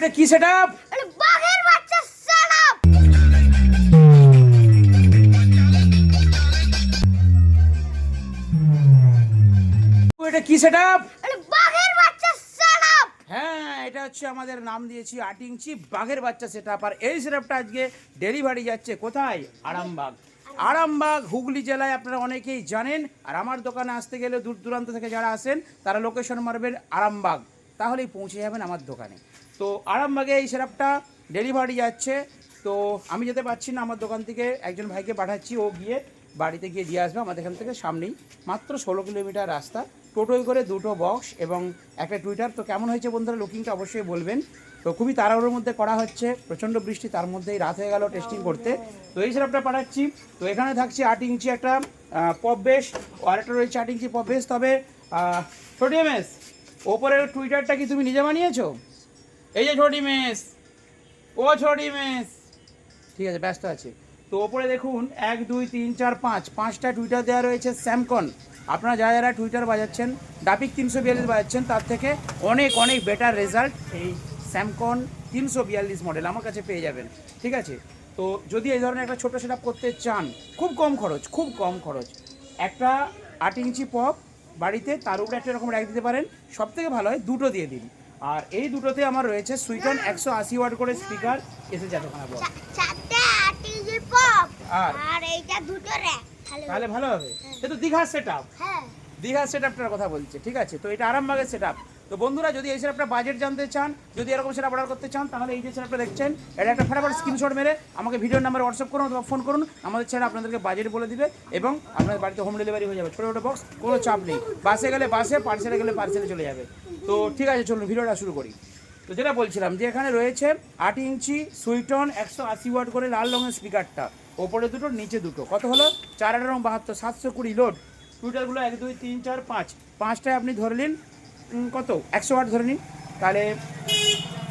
এটা কি set up বাঘের বাচ্চা শাট আপ এটা কি সেট আপ বাঘের বাচ্চা শাট আপ হ্যাঁ এটা হচ্ছে আমাদের নাম দিয়েছি আট ইঞ্চি বাঘের বাচ্চা সেট আর এই সেটআপটা আজকে ডেলিভারি যাচ্ছে কোথায়? আরামবাগ। আরামবাগ হুগলি জেলায় আপনারা অনেকেই জানেন আর আমার দোকানে আসতে গেলে দূর দূরান্ত থেকে যারা আসেন তারা লোকেশন মারবেন আরামবাগ। তাহলেই পৌঁছে যাবেন আমার দোকানে। তো আরামবাগে এই সেটআপটা ডেলিভারি যাচ্ছে। তো আমি যেতে পারছি না, আমার দোকান থেকে একজন ভাইকে পাঠাচ্ছি, ও গিয়ে বাড়িতে গিয়ে দিয়ে আসবে আমাদের এখান থেকে সামনেই। মাত্র ষোলো কিলোমিটার রাস্তা, টোটোয় করে দুটো বক্স এবং একটা টুইটার তো কেমন হয়েছে বন্ধুরা লুকিংটা অবশ্যই বলবেন। তো খুবই তাড়াহুড়োর মধ্যে করা হচ্ছে, প্রচণ্ড বৃষ্টি, তার মধ্যেই রাত হয়ে গেল টেস্টিং করতে। তো এই সেটআপটা পাঠাচ্ছি। তো এখানে থাকছে আট ইঞ্চি একটা পপ বেশ আর একটা রয়েছে আট ইঞ্চি পপ বেশ। তবে এমএস ওপরের টুইটারটা কি তুমি নিজে বানিয়েছো? এই যে ছোটি মেস ও ছোটি মেস ঠিক আছে ব্যস্ত আছে। তো ওপরে দেখুন এক দুই তিন চার পাঁচ পাঁচটা টুইটার দেওয়া রয়েছে স্যামকন আপনারা যারা যারা টুইটার বাজাচ্ছেন ডাপিক তিনশো বিয়াল্লিশ বাজাচ্ছেন তার থেকে অনেক অনেক বেটার রেজাল্ট এই স্যামকন তিনশো বিয়াল্লিশ মডেল আমার কাছে পেয়ে যাবেন। ঠিক আছে? তো যদি এই ধরনের একটা ছোটো সেট করতে চান খুব কম খরচ খুব কম খরচ। একটা আট ইঞ্চি পপ বাড়িতে তার উপরে একটা এরকম র্যাক দিতে পারেন। সব থেকে ভালো হয় দুটো দিয়ে দিন। আর এই দুটোতে আমার রয়েছে সুইটন একশো আশি ওয়াট করে স্পিকার। এসে বল। পপ। আর? আর এইটা দুটো র্যাক তাহলে ভালো হবে। সে তো দীঘার সেট আপ হ্যাঁ। দীঘার সেট আপটার কথা বলছে ঠিক আছে? তো এটা আরামবাগের সেট আপ তো বন্ধুরা যদি এই সেট আপটা বাজেট জানতে চান যদি এরকম সেট অর্ডার করতে চান তাহলে এই যে সেট আপটা দেখছেন এটা একটা ফটাফট স্ক্রিনশট মেরে আমাকে ভিডিও নাম্বার হোয়াটসঅ্যাপ করুন অথবা ফোন করুন। আমাদের ছেলে আপনাদেরকে বাজেট বলে দিবে এবং আপনাদের বাড়িতে হোম ডেলিভারি হয়ে যাবে। ছোটো ছোটো বক্স কোনো চাপ নেই। বাসে গেলে বাসে পার্সেলে গেলে পার্সেলে চলে যাবে। তো ঠিক আছে, চলুন ভিডিওটা শুরু করি। তো যেটা বলছিলাম যে এখানে রয়েছে আট ইঞ্চি সুইটন একশো আশি ওয়াট করে লাল রঙের স্পিকারটা। ওপরে দুটো, নিচে দুটো। কত হলো? চার আট রং বাহাত্তর, সাতশো কুড়ি লোড। টুইটারগুলো এক, দুই, তিন, চার, পাঁচ। পাঁচটায় আপনি ধরে নিন কত? একশো ওয়াট ধরে নিন। তাহলে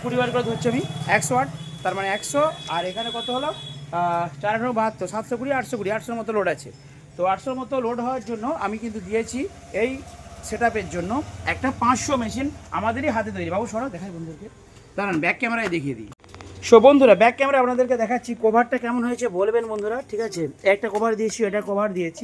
কুড়ি ওয়াট করে ধরছি আমি। একশো ওয়াট, তার মানে একশো। আর এখানে কত হলো? চার আট রং বাহাত্তর, সাতশো কুড়ি, আটশো কুড়ি, আটশোর মতো লোড আছে। তো আটশোর মতো লোড হওয়ার জন্য আমি কিন্তু দিয়েছি এই সেট জন্য একটা পাঁচশো মেশিন আমাদেরই হাতে তৈরি। বাবু সরা দেখাই বন্ধুদেরকে। দাঁড়ান ব্যাক ক্যামেরায় দেখিয়ে দিই। সো বন্ধুরা ব্যাক ক্যামেরা আপনাদেরকে দেখাচ্ছি কভারটা কেমন হয়েছে বলবেন বন্ধুরা ঠিক আছে? একটা কভার দিয়েছি এটা কভার দিয়েছি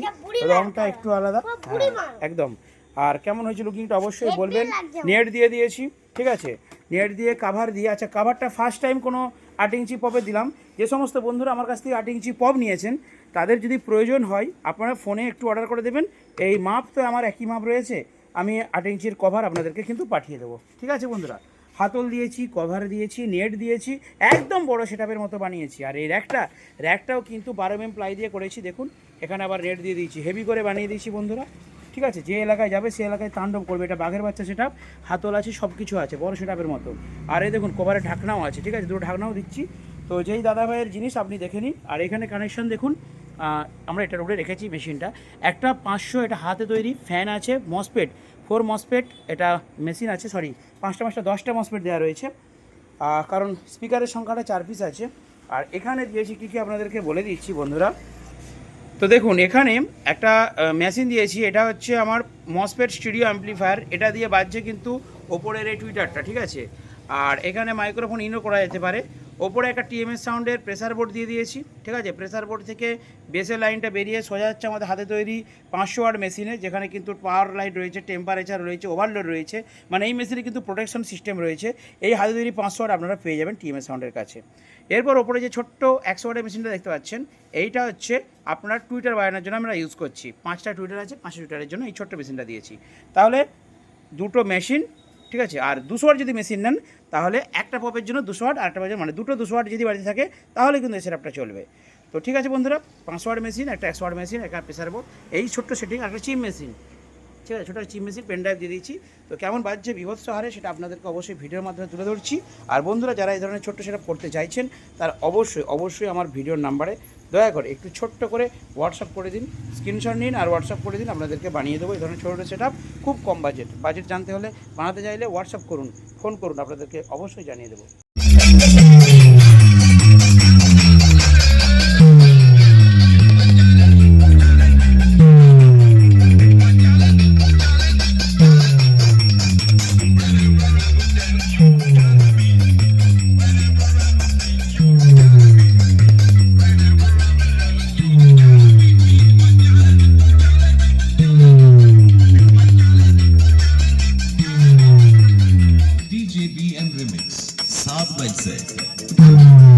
রংটা একটু আলাদা। হ্যাঁ। একদম। আর কেমন হয়েছে লুকিংটা অবশ্যই বলবেন। নেট দিয়ে দিয়েছি ঠিক আছে? নেট দিয়ে কাভার দিয়ে আচ্ছা কাভারটা ফার্স্ট টাইম কোনো আট ইঞ্চি পপে দিলাম। যে সমস্ত বন্ধুরা আমার কাছ থেকে আট ইঞ্চি পপ নিয়েছেন, তাদের যদি প্রয়োজন হয়, আপনারা ফোনে একটু অর্ডার করে দেবেন। এই মাপ তো আমার একই মাপ রয়েছে, আমি আট ইঞ্চির কভার আপনাদেরকে কিন্তু পাঠিয়ে দেবো। ঠিক আছে বন্ধুরা? হাতল দিয়েছি কভার দিয়েছি, নেট দিয়েছি, একদম বড় সেটআপের মতো বানিয়েছি। আর এই র্যাকটা র্যাকটাও কিন্তু বারো এম প্লাই দিয়ে করেছি, দেখুন, এখানে আবার নেট দিয়ে দিয়েছি। হেভি করে বানিয়ে দিয়েছি বন্ধুরা। ঠিক আছে? যে এলাকায় যাবে সেই এলাকায় তাণ্ডব করবে। এটা বাঘের বাচ্চা সেটআপ হাতল আছে সব কিছু আছে, বড় সেটাপের মতো। আর এই দেখুন কভারে ঢাকনাও আছে, ঠিক আছে? দুটো ঢাকনাও দিচ্ছি। তো যেই দাদা ভাইয়ের জিনিস আপনি দেখে নিন। আর এখানে কানেকশন দেখুন আমরা এটার উপরে রেখেছি মেশিনটা। একটা পাঁচশো, এটা হাতে তৈরি ফ্যান আছে মসপেট ফোর মসপেট এটা মেশিন আছে সরি পাঁচটা পাঁচটা, দশটা মসপেট দেওয়া রয়েছে। কারণ স্পিকারের সংখ্যাটা চার পিস আছে। আর এখানে দিয়েছি, কী কী আপনাদেরকে বলে দিচ্ছি বন্ধুরা? তো দেখুন, এখানে একটা মেশিন দিয়েছি, এটা হচ্ছে আমার মসপেট স্টুডিও অ্যাম্পলিফায়ার এটা দিয়ে বাজছে কিন্তু ওপরের এই টুইটারটা ঠিক আছে? আর এখানে মাইক্রোফোন ইনও করা যেতে পারে। ওপরে একটা টিএমএস সাউন্ডের প্রেসার বোর্ড দিয়ে দিয়েছি, ঠিক আছে? প্রেসার বোর্ড থেকে বেসের লাইনটা বেরিয়ে সোজা যাচ্ছে আমাদের হাতে তৈরি পাঁচশো ওয়াট মেশিনে যেখানে কিন্তু পাওয়ার লাইট রয়েছে টেম্পারেচার রয়েছে ওভারলোড রয়েছে। মানে এই মেশিনে কিন্তু প্রোটেকশন সিস্টেম রয়েছে। এই হাতে তৈরি পাঁচশো ওয়াট আপনারা পেয়ে যাবেন টিএমএস সাউন্ডের কাছে। এরপর ওপরে যে ছোট্ট একশো ওয়াটের মেশিনটা দেখতে পাচ্ছেন, এইটা হচ্ছে আপনার টুইটার বানানোর জন্য আমরা ইউজ করছি। পাঁচটা টুইটার আছে পাঁচটা টুইটারের জন্য এই ছোট্ট মেশিনটা দিয়েছি। তাহলে দুটো মেশিন ঠিক আছে? আর দুশো ওয়াট যদি মেশিন নেন, তাহলে একটা পপের জন্য দুশো ওয়াট আর একটা পপের মানে দুটো দুশো ওয়াট যদি বাড়িতে থাকে, তাহলে কিন্তু এই সেটআপটা চলবে। তো ঠিক আছে বন্ধুরা পাঁচশো ওয়াট মেশিন একটা একশো ওয়াট মেশিন একটা প্রেসার বোর্ড এই ছোট্ট সেটিং একটা চিম মেশিন ঠিক আছে? ছোটো চিম মেশিন পেন ড্রাইভ দিয়ে দিয়েছি। তো কেমন বাজছে বিভৎস হারে, সেটা আপনাদেরকে অবশ্যই ভিডিওর মাধ্যমে তুলে ধরছি। আর বন্ধুরা, যারা এই ধরনের ছোট্ট সেটা করতে চাইছেন, তার অবশ্যই অবশ্যই আমার ভিডিওর নাম্বারে দয়া করে একটু ছোট্ট করে হোয়াটসঅ্যাপ করে দিন স্ক্রিনশট নিন আর হোয়াটসঅ্যাপ করে দিন, আপনাদেরকে বানিয়ে দেবো এই ধরনের ছোটো সেট খুব কম বাজেট বাজেট জানতে হলে বানাতে চাইলে হোয়াটসঅ্যাপ করুন ফোন করুন, আপনাদেরকে অবশ্যই জানিয়ে দেবো। remix, South by Zaid.